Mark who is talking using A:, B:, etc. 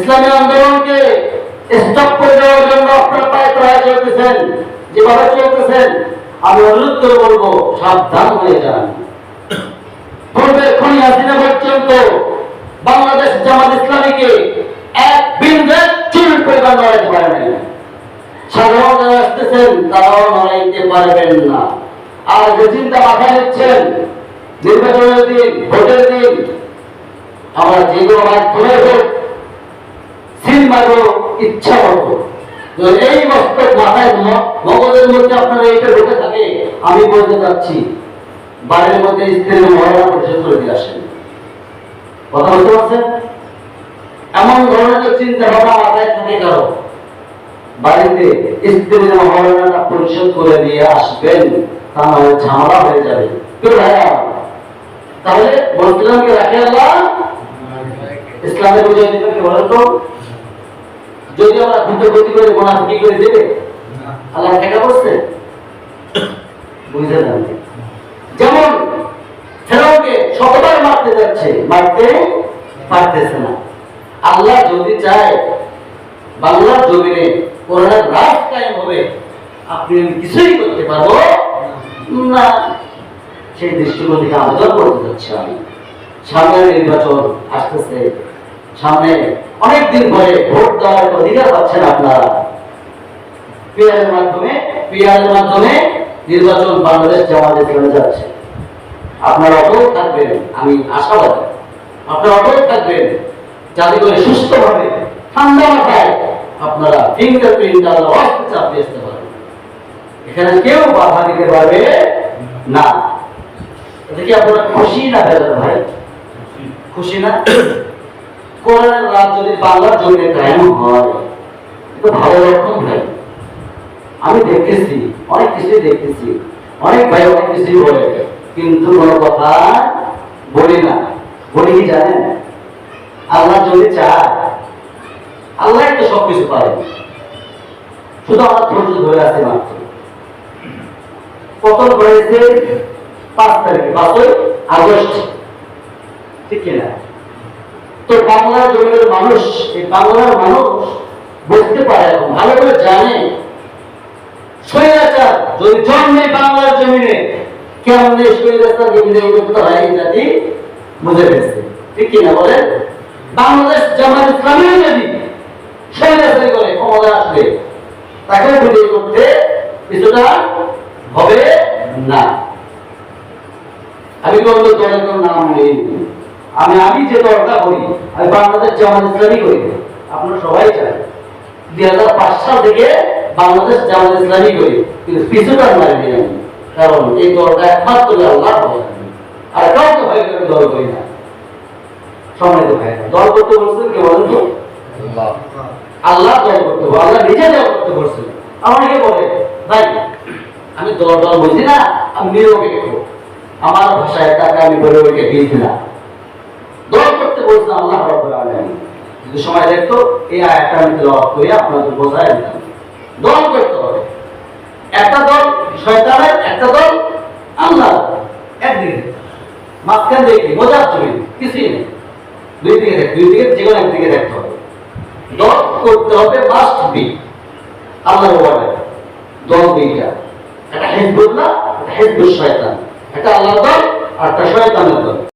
A: ইসলামী আন্দোলনকে স্টপ করে দেওয়ার জন্য আপনার পায়ে প্রায় চলতেছেন। যেভাবে চলতেছেন, আমি অনুরোধ করে বলব, সাবধান হয়ে যান। পূর্বে পর্যন্ত বাংলাদেশ জামাত ইসলামীকে এক বিন্দু চুল পরিমাণ নাই। সাধারণ যারা আসতেছেন, তারাও নড়াইতে পারবেন না। আর যে চিন্তা মাথায় নিচ্ছেন, নির্বাচনের দিন, ভোটের দিন, আমরা যেগুলো মাধ্যমে মারবো ইচ্ছা মতো এই মস্তক মাথায় মগজের মধ্যে আপনার এইটা ঢুকে থাকে, আমি বলতে চাচ্ছি, বাড়ির মধ্যে স্ত্রীর মহিলা পরিশোধ করে দিয়ে আসেন। কথা বলতে পারছেন? এমন ধরনের চিন্তা ভাবনা মাথায় থাকে কারও বাড়িতে স্ত্রীর মহিলাটা পরিশোধ করে দিয়ে আসবেন, তা নাহলে ঝামেলা হয়ে যাবে। তাহলে বলছিলাম কি রাখে আল্লাহ? ইসলামের বুঝে কি বলেন তো? যদি আমরা দ্রুত গতি করে মোনাফিকি করে দেবে আল্লাহ টাকা বসছে বুঝতে যান যেমন ফেরাউনকে শতবার মারতে যাচ্ছে মারতে পারতেছে না। আল্লাহ যদি চায় বাংলার জমিনে কোরআনের রাজ কায়েম হবে আপনি আমি কিছুই করতে পারব না। সেই দৃষ্টিকোণ থেকে আবেদন করতে যাচ্ছি আমি। সামনের নির্বাচন আসতেছে। সামনে অনেক দিন পরে ভোট দেওয়ার অধিকার পাচ্ছেন আপনারা। পিআরের মাধ্যমে পিআরের মাধ্যমে নির্বাচন বাংলাদেশ জামাতে চলে যাচ্ছে। আপনারা অটল থাকবেন, আমি আশাবাদী। আপনারা অটল থাকবেন, যাতে করে সুস্থভাবে, ঠান্ডা মাথায় আপনারা ফিঙ্গার প্রিন্ট আল্লাহ চাপিয়ে আসতে পারেন। এখানে কেউ বাধা দিতে পারবে না। এটা কি আপনারা খুশি না ভাই? খুশি না? কোরআনের রাত যদি বাংলার জমিনে কায়েম হয় তো ভালো রকম ভাই। আমি দেখতেছি, অনেক কিছুই দেখতেছি, অনেক ভাই অনেক কিছুই বলে, কিন্তু কোনো কথা বলি না। বলি কি জানেন? আল্লাহ যদি চায়, আল্লাহ তো সবকিছু পারে শুধু আমার ধৈর্য ধরে আছে মাত্র। পতন হয়েছে পাঁচ তারিখে, পাঁচই আগস্ট। ঠিক কিনা? তো বাংলার জমির মানুষ, এই বাংলার মানুষ বুঝতে পারে ভালো করে জানে জন্মে বাংলার জমিনে, কেমন জমিনে হয় বুঝে গেছে ঠিক কিনা বলেন? বাংলাদেশ জামাত যদি করে ক্ষমতা আসবে তাকে বিজয়ী করতে কিছুটা হবে না। আমি কোনো দলের নাম নেই আমি আমি যে দলটা করি আমি বাংলাদেশ জামাত ইসলামী করি। আপনারা সবাই জানেন। দুই হাজার পাঁচ সাল থেকে বাংলাদেশ জামাত ইসলামী করি। কিন্তু পিছুটা মারিনি আমি। কারণ এই দলটা একমাত্র আল্লাহ আর কাউকে ভয় করে দল করি না। সম্মানিত ভাই দল করতে বলছেন কে বলেন তো? আল্লাহ। দল করতে আল্লাহ নিজে দল করতে বলছেন। আমাকে বলে ভাই আমি দল দল বুঝি না আমি নিরপেক্ষ। আমার ভাষায় তাকে আমি বলে ওইকে দিয়েছি দল করতে বলছেন আল্লাহ রব্বুল আলামিন। যদি সময় দেখতো এই আয়াতটা আমি তেলাওয়াত করে, আপনাদের বোঝায় দিতাম দল করতে হবে। একটা দল শয়তানের, একটা দল আল্লাহ একদিকে মাঝখান দেখি বোঝার জমি কিছুই নেই। দুই দিকে দেখ দুই দিকে, যে কোনো একদিকে দেখতে হবে। দল করতে হবে মাস্ট বি আল্লাহ বলে দল দুইটা একটা। হেজবুল্লাহ, একটা হেজবুল শয়তান। একটা আল্লাহর দল আর একটা শয়তানের দল।